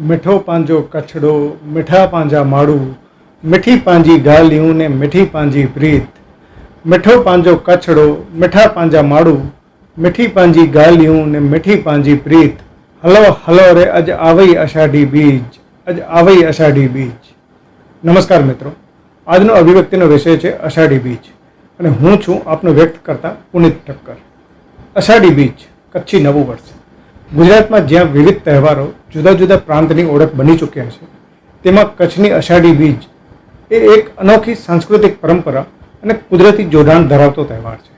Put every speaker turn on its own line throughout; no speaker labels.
મીઠો પાંજો કછડો મીઠા પાંજા માળું, મીઠી પાંજી ગાલિયું ને મીઠી પાંજી પ્રીત. મીઠો પાંજો કછડો મીઠા પાંજા માળું, મીઠી પાંજી ગાલિયું ને મીઠી પાંજી પ્રીત. હલો હલો રે, અજ આવઈ અષાઢી બીજ, અજ આવઈ અષાઢી બીજ. નમસ્કાર મિત્રો, આજનો અભિવ્યક્તિનો વિષય છે અષાઢી બીજ. અને હું છું આપનો વ્યક્ત કરતા પુનિત ઠક્કર. અષાઢી બીજ, કચ્છી નવું વર્ષ. ગુજરાતમાં જ્યાં વિવિધ તહેવારો જુદા જુદા પ્રાંતની ઓળખ બની ચૂક્યા છે. તેમાં કચ્છની અષાઢી બીજ એ એક અનોખી સાંસ્કૃતિક પરંપરા અને કુદરતી જોડાણ ધરાવતો તહેવાર છે.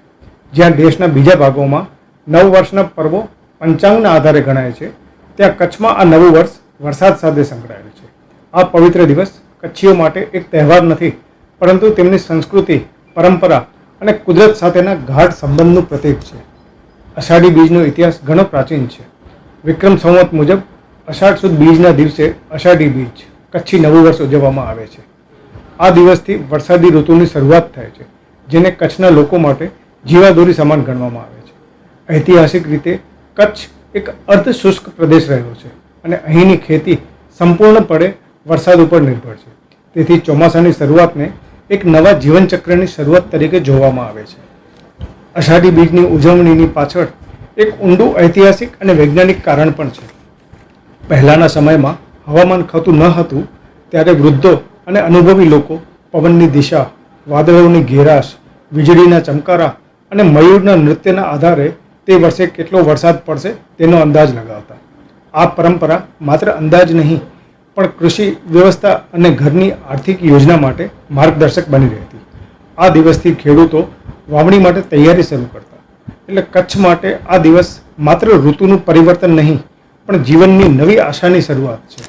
જ્યાં દેશના બીજા ભાગોમાં નવ વર્ષના પર્વો પંચાંગના આધારે ગણાય છે, ત્યાં કચ્છમાં આ નવું વર્ષ વરસાદ સાથે સંકળાયેલ છે. આ પવિત્ર દિવસ કચ્છીઓ માટે એક તહેવાર નથી, પરંતુ તેમની સંસ્કૃતિ, પરંપરા અને કુદરત સાથેના ગાઢ સંબંધનું પ્રતીક છે. અષાઢી બીજનો ઇતિહાસ ઘણો પ્રાચીન છે. વિક્રમ સંવત મુજબ અષાઢ સુદ બીજના દિવસે અષાઢી બીજ કચ્છી નવું વર્ષ ઉજવવામાં આવે છે. આ દિવસથી વરસાદી ઋતુની શરૂઆત થાય છે, જેને કચ્છના લોકો માટે જીવાદોરી સમાન ગણવામાં આવે છે. ઐતિહાસિક રીતે કચ્છ એક અર્ધ શુષ્ક પ્રદેશ રહ્યો છે અને અહીંની ખેતી સંપૂર્ણપણે વરસાદ ઉપર નિર્ભર છે. તેથી ચોમાસાની શરૂઆતને એક નવા જીવનચક્રની શરૂઆત તરીકે જોવામાં આવે છે. અષાઢી બીજની ઉજવણીની પાછળ એક ઊંડું ઐતિહાસિક અને વૈજ્ઞાનિક કારણ પણ છે. પહેલાંના સમયમાં હવામાન ખતું ન હતું, ત્યારે વૃદ્ધો અને અનુભવી લોકો પવનની દિશા, વાદળોની ઘેરાશ, વીજળીના ચમકારા અને મયુરના નૃત્યના આધારે તે વર્ષે કેટલો વરસાદ પડશે તેનો અંદાજ લગાવતા. આ પરંપરા માત્ર અંદાજ નહીં, પણ કૃષિ વ્યવસ્થા અને ઘરની આર્થિક યોજના માટે માર્ગદર્શક બની રહી હતી આ દિવસથી ખેડૂતો વાવણી માટે તૈયારી શરૂ કરતા. એટલે કચ્છ માટે આ દિવસ માત્ર ઋતુનું પરિવર્તન નહીં પણ જીવનની નવી આશાની શરૂઆત છે.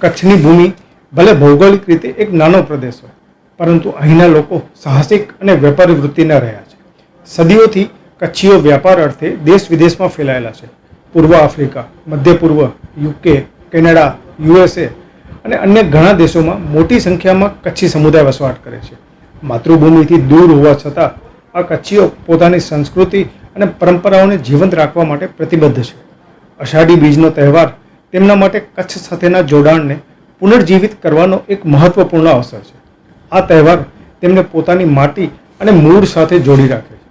કચ્છની ભૂમિ ભલે ભૌગોલિક રીતે એક નાનો પ્રદેશ હોય, પરંતુ અહીંના લોકો સાહસિક અને વેપારી વૃત્તિના રહ્યા છે. સદીઓથી કચ્છીઓ વ્યાપાર અર્થે દેશ વિદેશમાં ફેલાયેલા છે. પૂર્વ આફ્રિકા, મધ્ય પૂર્વ, યુકે, કેનેડા, યુએસએ અને અન્ય ઘણા દેશોમાં મોટી સંખ્યામાં કચ્છી સમુદાય વસવાટ કરે છે. માતૃભૂમિથી દૂર હોવા છતાં આ કચ્છીઓ પોતાની સંસ્કૃતિ અને પરંપરાઓને જીવંત રાખવા માટે પ્રતિબદ્ધ છે. અષાઢી બીજનો તહેવાર તેમના માટે કચ્છ સાથેના જોડાણને પુનર્જીવિત કરવાનો એક મહત્વપૂર્ણ અવસર છે. આ તહેવાર તેમને પોતાની માટી અને મૂળ સાથે જોડી રાખે છે.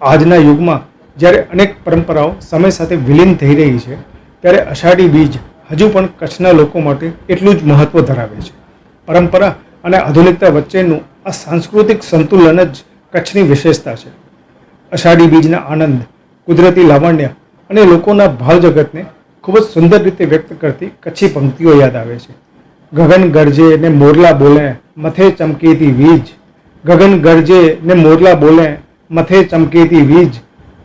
આજના યુગમાં જ્યારે અનેક પરંપરાઓ સમય સાથે વિલીન થઈ રહી છે, ત્યારે અષાઢી બીજ હજુ પણ કચ્છના લોકો માટે એટલું જ મહત્વ ધરાવે છે. પરંપરા અને આધુનિકતા વચ્ચેનું આ સાંસ્કૃતિક સંતુલન જ કચ્છની વિશેષતા છે. અષાઢી બીજના આનંદ કુદરતી લાવણ્ય અને લોકોના ભાવ જગતને ખૂબ જ સુંદર રીતે વ્યક્ત કરતી કચ્છી પંક્તિઓ યાદ આવે છે. ગગન ગરજે ને મોરલા બોલે, મથે ચમકેતી વીજ. ગગન ગરજે ને મોરલા બોલે, મથે ચમકેતી વીજ.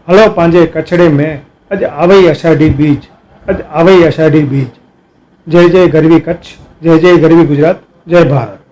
હલો પાંજે કચડે મેં, અજ આવઈ અષાઢી બીજ. અજ આવઈ અષાઢી બીજ. જય જય ગરવી કચ્છ, જય જય ગરવી ગુજરાત, જય ભારત.